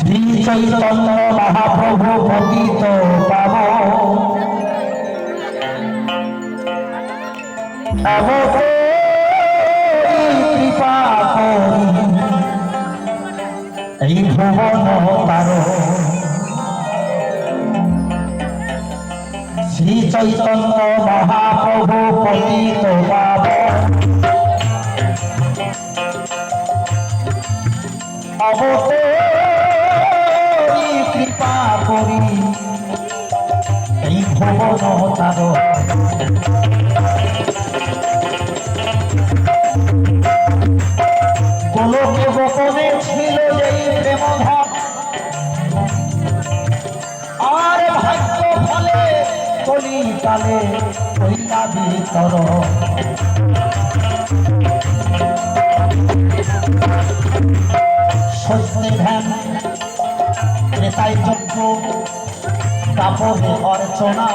শ্রী চৈতন্য মহাপ্রভু পতিত পাব। কৃপা করি। এই ভুবন তার শ্রী চৈতন্য মহাপ্রভু পতিত পাব। অবতরি কৃপা করি এই ভুবন তার গোলকে গোপনে ছিল যেই প্রেম আর ভাগ্য ফলে কলি কালে কইলা ভিতর সত্যে ধ্যান ক্রেতাই যজ্ঞ তাপরে অর্চনা।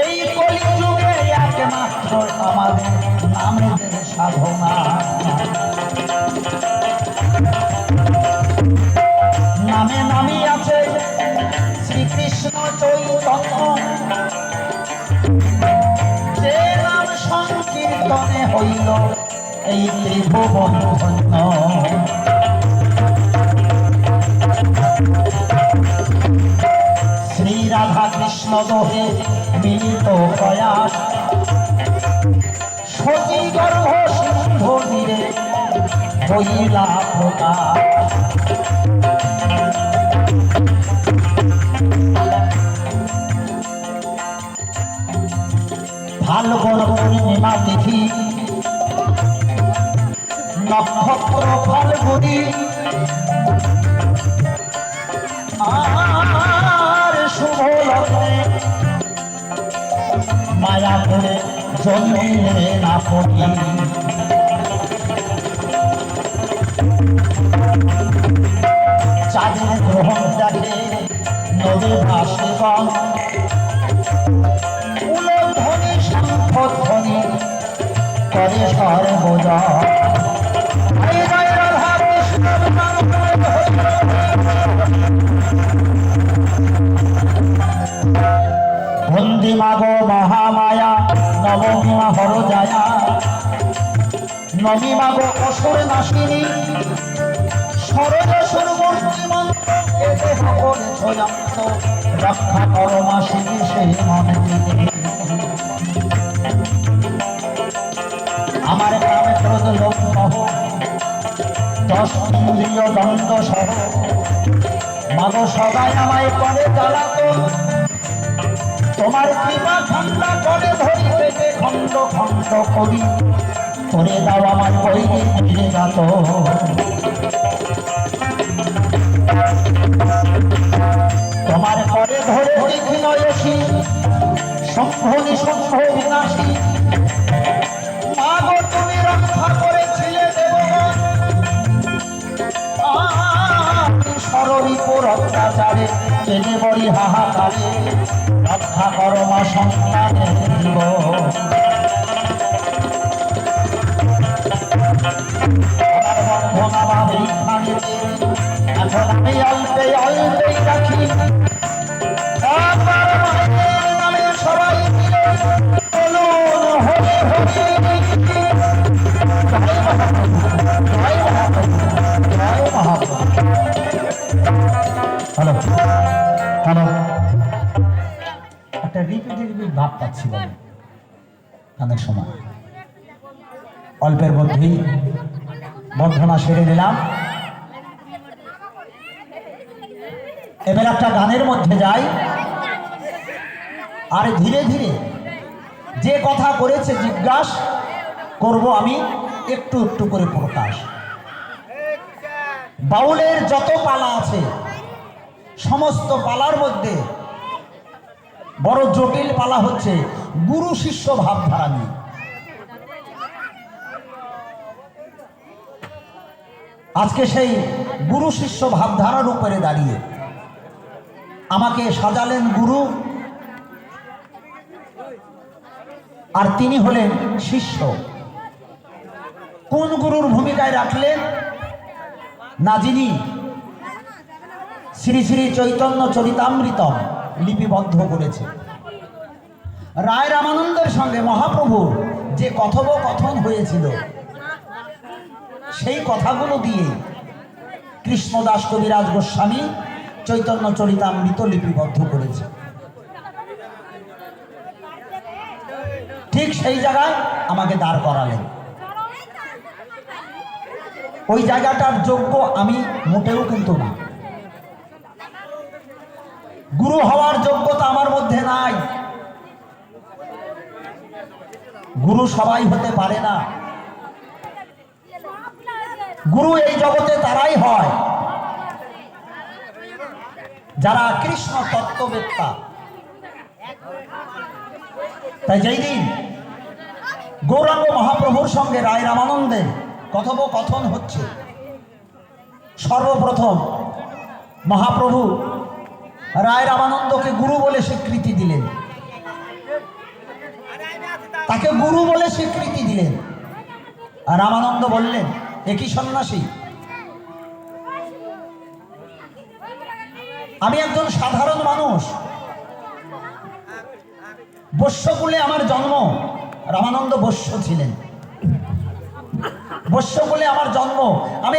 এই কলিযুগে একমাত্র আমাদের নামের সাধনা। নামে নামই আছে শ্রীকৃষ্ণ চৈতন্য। যে নাম সংকীর্তনে হইল এই ত্রিভুবন ধন্য। কৃষ্ণ দোহে মিলিত প্রয়াস। সতী গর্ভ সিন্ধু তীরে হইলা প্রকাশ। ফাল্গুন পূর্ণিমা তিথি। নক্ষত্র ফাল্গুনি মায়া করে জন্মে না পড়ি চাঁদের গ্রহণ দেখে নদী ভাসে গঙ্গ উলধ্বনি শঙ্খধ্বনি করে সর্বজা মাগো মহামায়া নবমা হর জায়া নবী মাগো অসুর নাশিনী সরজ রক্ষা করো মাসিনী সে মনে আমার কামে ক্রোধ লোক দশ ইন্দ্রিয় দণ্ড সহ, মাগো সবাই আমায় করে জ্বালাতন। তোমার কৃপা ঠান্ডা করে ধরি পেটে খন্ড খন্ড করি করে দাও আমার বইকে ফিরে গাত তোমার করে ধরে যশী শম্ভনি শম্ভ বিনাশী। অত্যাচারে কেনে বলি হাহাকারে। রক্ষা করো মা সন্তানের জীব হ্যালো একটা রিপিটেটিভ ভাব পাচ্ছি অনেক সময় অল্পের মধ্যেই বর্ধনা সেরে নিলাম। এবার একটা গানের মধ্যে যাই। আর ধীরে ধীরে যে কথা করেছে জিজ্ঞাস করব আমি, একটু একটু করে প্রকাশ। বাউলের যত পালা আছে সমস্ত পালার মধ্যে বড় জটিল পালা হচ্ছে গুরু শিষ্য ভাবধারা নিয়ে। আজকে সেই গুরু শিষ্য ভাবধারার উপরে দাঁড়িয়ে আমাকে সাজালেন গুরু। আর তিনি হলেন শিষ্য। কোন গুরুর ভূমিকায় রাখলেন? না যিনি শ্রী শ্রী চৈতন্য চরিতামৃতম লিপিবদ্ধ করেছে। রায় রামানন্দের সঙ্গে মহাপ্রভুর যে কথোপকথন হয়েছিল, সেই কথাগুলো দিয়ে কৃষ্ণদাস কবিরাজ গোস্বামী চৈতন্য চরিতামৃত লিপিবদ্ধ করেছে। ঠিক সেই জায়গায় আমাকে দাঁড় করালেন। ওই জায়গাটার যোগ্য আমি মোটেও কিন্তু না। গুরু হওয়ার যোগ্যতা আমার মধ্যে নাই। গুরু সবাই হতে পারে না। গুরু এই জগতে তারাই হয়। যারা কৃষ্ণ তত্ত্ববেত্তা। তাই যেই দিন গৌরাঙ্গ মহাপ্রভুর সঙ্গে রায় রামানন্দের কথোপকথন হচ্ছে, সর্বপ্রথম মহাপ্রভু রায় রামানন্দকে গুরু বলে স্বীকৃতি দিলেন। তাকে গুরু বলে স্বীকৃতি দিলেন। আর রামানন্দ বললেন একই সন্ন্যাসী? আমি একজন সাধারণ মানুষ। বৈশ্যকুলে আমার জন্ম। রামানন্দ বৈশ্য ছিলেন। বৈশ্যকুলে আমার জন্ম। আমি